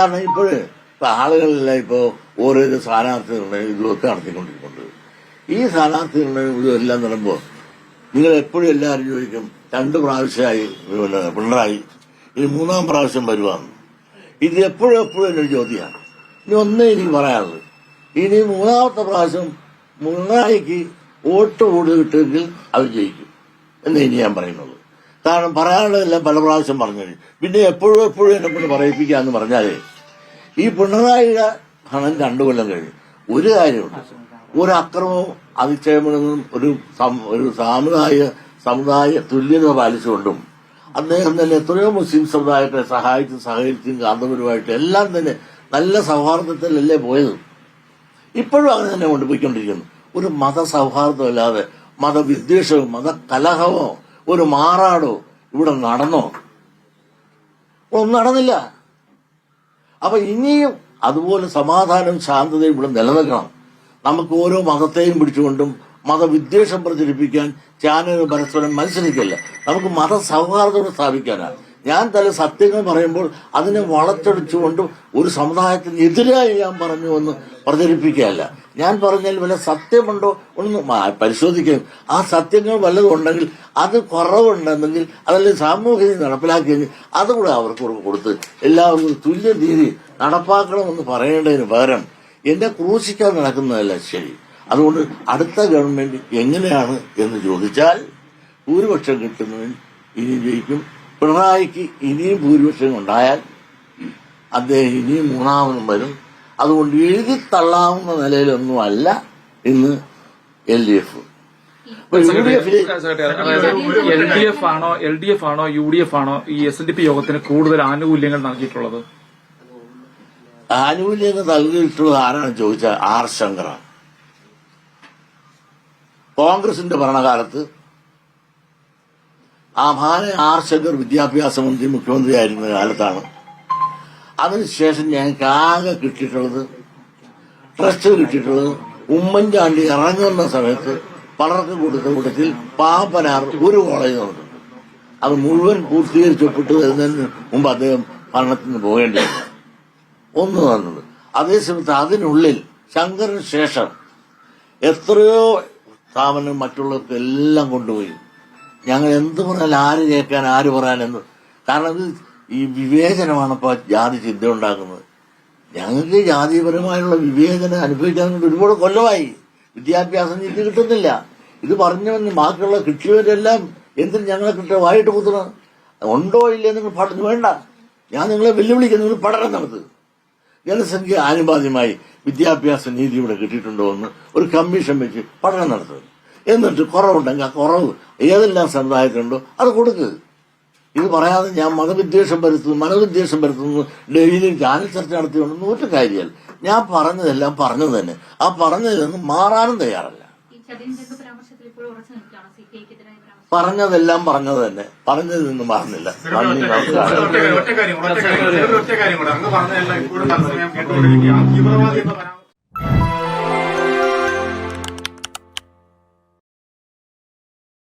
കാരണം ഇപ്പോഴ് ഇപ്പൊ ആളുകളെല്ലാം ഇപ്പോ ഓരോരോ സ്ഥാനാർത്ഥികളുടെ ഇതുമൊക്കെ നടത്തിക്കൊണ്ടിരിക്കുന്നുണ്ട് ഈ സ്ഥാനാർത്ഥികളുടെ ഇതെല്ലാം നടമ്പോ നിങ്ങൾ എപ്പോഴും എല്ലാവരും ചോദിക്കും രണ്ട് പ്രാവശ്യമായി പിണറായി ഇനി മൂന്നാം പ്രാവശ്യം വരുവാന്ന്. ഇത് എപ്പോഴും എപ്പോഴും എന്നൊരു ചോദ്യമാണ്. ഇനി ഒന്നേ എനിക്ക് പറയാനുള്ളത് ഇനി മൂന്നാമത്തെ പ്രാവശ്യം പിണറായിക്ക് വോട്ട് കൂടുതൽ കിട്ടുമെങ്കിൽ അവർ ജയിക്കും. എന്നേ ഇനി ഞാൻ പറയുന്നുള്ളൂ. കാരണം പറയാനുള്ളതെല്ലാം പല പ്രാവശ്യം പറഞ്ഞു കഴിഞ്ഞു. പിന്നെ എപ്പോഴും എപ്പോഴും എന്നെ കൊണ്ട് പറയിപ്പിക്കുക എന്ന് പറഞ്ഞാലേ ഈ പിണറായിയുടെ ഭരണം രണ്ടു കൊല്ലം കഴിഞ്ഞു. ഒരു കാര്യമുണ്ട്. ഒരു അക്രമവും അതിക്ഷേപങ്ങളും ഒരു ഒരു സാമുദായിക സമുദായ തുല്യത പാലിച്ചുകൊണ്ടും അദ്ദേഹം തന്നെ എത്രയോ മുസ്ലിം സമുദായത്തെ സഹായിച്ച് സഹകരിച്ചും കാന്തപരമായിട്ട് എല്ലാം തന്നെ നല്ല സൗഹാർദ്ദത്തിലല്ലേ പോയത്. ഇപ്പോഴും അങ്ങനെ തന്നെ കൊണ്ടുപോയിക്കൊണ്ടിരിക്കുന്നു. ഒരു മത സൗഹാർദ്ദമല്ലാതെ മതവിദ്വേഷവും മതകലഹമോ ഒരു മാറാടോ ഇവിടെ നടന്നോ? ഒന്നും നടന്നില്ല. അപ്പൊ ഇനിയും അതുപോലെ സമാധാനം ശാന്തതയും ഇവിടെ നിലനിൽക്കണം. നമുക്ക് ഓരോ മതത്തെയും പിടിച്ചുകൊണ്ടും മതവിദ്വേഷം പ്രചരിപ്പിക്കാൻ ചാനൽ പരസ്പരം മത്സരിക്കല്ല. നമുക്ക് മതസൗഹാർദ്ദം സ്ഥാപിക്കാനാണ്. ഞാൻ തല സത്യങ്ങൾ പറയുമ്പോൾ അതിനെ വളച്ചൊടിച്ചുകൊണ്ട് ഒരു സമുദായത്തിനെതിരായി ഞാൻ പറഞ്ഞു എന്ന് പ്രചരിപ്പിക്കുകയല്ല. ഞാൻ പറഞ്ഞാൽ വല്ല സത്യമുണ്ടോ ഒന്ന് പരിശോധിക്കുകയും ആ സത്യങ്ങൾ വല്ലതും ഉണ്ടെങ്കിൽ അത് കുറവുണ്ടെന്നെങ്കിൽ അതല്ലെങ്കിൽ സാമൂഹിക നടപ്പിലാക്കിയെങ്കിൽ അതുകൂടെ അവർക്ക് കൊടുത്ത് എല്ലാവർക്കും തുല്യ രീതി നടപ്പാക്കണമെന്ന് പറയേണ്ടതിന് പകരം എന്നെ ക്രൂശിക്കാൻ നടക്കുന്നതല്ല ശരി. അതുകൊണ്ട് അടുത്ത ഗവൺമെന്റ് എങ്ങനെയാണ് എന്ന് ചോദിച്ചാൽ ഭൂരിപക്ഷം കിട്ടുന്നതിന് ഇനി ജയിക്കും പിണറായിക്ക് ഇനിയും ഭൂരിപക്ഷം ഉണ്ടായാൽ അദ്ദേഹം ഇനിയും മൂന്നാമനും വരും. അതുകൊണ്ട് എഴുതി തള്ളാവുന്ന നിലയിലൊന്നുമല്ല ഇന്ന് L D F. L D F ആണോ എൽ ഡി എഫ് ആണോ യു ഡി എഫ് ആണോ ഈ എസ് എൻ ഡി പി യോഗത്തിന് കൂടുതൽ ആനുകൂല്യങ്ങൾ നൽകിയിട്ടുള്ളത്? ആനുകൂല്യങ്ങൾ നൽകിയിട്ടുള്ളത് ആരാണ് ചോദിച്ചാൽ ആർ ശങ്കറാണ്. കോൺഗ്രസിന്റെ ഭരണകാലത്ത് ആ ഭാര ആർ ശങ്കർ വിദ്യാഭ്യാസ മന്ത്രി മുഖ്യമന്ത്രിയായിരുന്ന കാലത്താണ്. അതിനുശേഷം ഞങ്ങൾക്ക് ആകെ കിട്ടിയിട്ടുള്ളത് ട്രസ്റ്റ് കിട്ടിയിട്ടുള്ളത് ഉമ്മൻചാണ്ടി ഇറങ്ങുന്ന സമയത്ത് പലർക്കും കൊടുത്ത കൂട്ടത്തിൽ പാപ്പനാർ ഒരു കോളേജ് നടന്നു അത് മുഴുവൻ പൂർത്തീകരിച്ചൊപ്പിട്ട് വരുന്നതിന് മുമ്പ് അദ്ദേഹം ഭരണത്തിന് പോകേണ്ടി ഒന്ന് തന്നത് അതേസമയത്ത് അതിനുള്ളിൽ ശങ്കറിന് ശേഷം എത്രയോ സ്ഥാപനം മറ്റുള്ളവർക്ക് എല്ലാം കൊണ്ടുപോയി. ഞങ്ങൾ എന്ത് പറഞ്ഞാൽ ആര് കേൾക്കാൻ ആര് പറയാനെന്ന് കാരണം ഇത് ഈ വിവേചനമാണ് ഇപ്പോൾ ജാതി ചിന്ത ഉണ്ടാക്കുന്നത്. ഞങ്ങൾക്ക് ജാതിപരമായുള്ള വിവേചനം അനുഭവിക്കാൻ ഒരുപാട് കൊല്ലമായി. വിദ്യാഭ്യാസം ഇത് കിട്ടുന്നില്ല. ഇത് പറഞ്ഞവന് ബാക്കിയുള്ള കിട്ടിയവരെല്ലാം എന്തിനും ഞങ്ങളെ കിട്ടിയ വായിട്ട് കുത്തണം ഉണ്ടോ ഇല്ലേ നിങ്ങൾ പഠനം വേണ്ട. ഞാൻ നിങ്ങളെ വെല്ലുവിളിക്കുന്നു നിങ്ങൾ പഠനം നടത്തുക. ജനസംഖ്യ ആനുപാതികമായി വിദ്യാഭ്യാസ നീതി ഇവിടെ കിട്ടിയിട്ടുണ്ടോ എന്ന് ഒരു കമ്മീഷൻ വെച്ച് പഠനം നടത്തുക. എന്നിട്ട് കുറവുണ്ടെങ്കിൽ ആ കുറവ് ഏതെല്ലാം സമുദായത്തിലുണ്ടോ അത് കൊടുക്കുക ഇത് പറയാതെ ഞാൻ മതവിദ്വേഷം വരുത്തുന്നു മനവിദ്വേഷം വരുത്തുന്നു ഡെയിലി ചാനൽ ചർച്ച നടത്തിയോണ്ടെന്ന് നൂറ്റ കാര്യമല്ല ഞാൻ പറഞ്ഞതെല്ലാം പറഞ്ഞത് തന്നെ. ആ പറഞ്ഞതിൽ നിന്ന് മാറാനും തയ്യാറല്ല. പറഞ്ഞതെല്ലാം പറഞ്ഞത് തന്നെ. പറഞ്ഞതിൽ നിന്ന് മാറുന്നില്ല. നന്ദി നമസ്കാരം. ഒറ്റ കാര്യം ഒറ്റ കൂടെ. അങ്ങ് പറഞ്ഞതെല്ലാം ഇപ്പോഴും തീവ്രവാദി എന്ന